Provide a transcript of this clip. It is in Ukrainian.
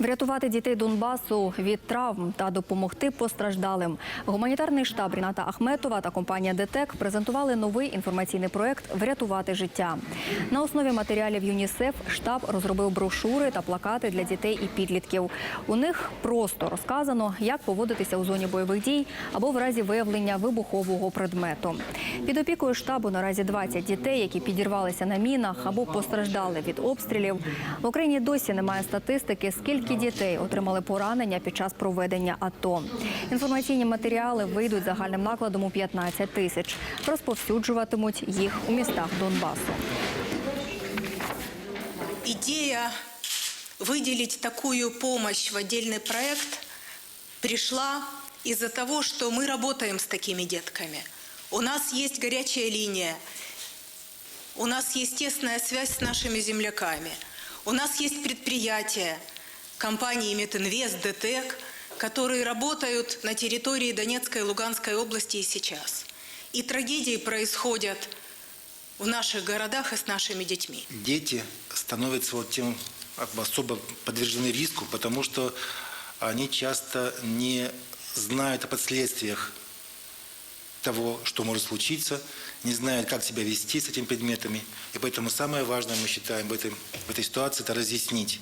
Врятувати дітей Донбасу від травм та допомогти постраждалим. Гуманітарний штаб Ріната Ахметова та компанія ДТЕК презентували новий інформаційний проект Врятувати життя. На основі матеріалів ЮНІСЕФ штаб розробив брошури та плакати для дітей і підлітків. У них просто розказано, як поводитися у зоні бойових дій або в разі виявлення вибухового предмету. Під опікою штабу наразі 20 дітей, які підірвалися на мінах або постраждали від обстрілів. В Україні досі немає статистики, скільки дітей отримали поранення під час проведення АТО. Інформаційні матеріали вийдуть загальним накладом у 15 тисяч. Розповсюджуватимуть їх у містах Донбасу. Идея выделить такую помощь в отдельный проект пришла из-за того, что мы работаем с такими детками. У нас есть горячая линия, у нас есть тесная связь с нашими земляками, у нас есть предприятия компании Метинвест, ДТЭК, которые работают на территории Донецкой и Луганской области и сейчас. И трагедии происходят в наших городах и с нашими детьми. дети становятся вот тем особо подвержены риску, потому что они часто не знают о последствиях того, что может случиться, не знают, как себя вести с этими предметами. И поэтому самое важное, мы считаем, в, этом, в этой ситуации, это разъяснить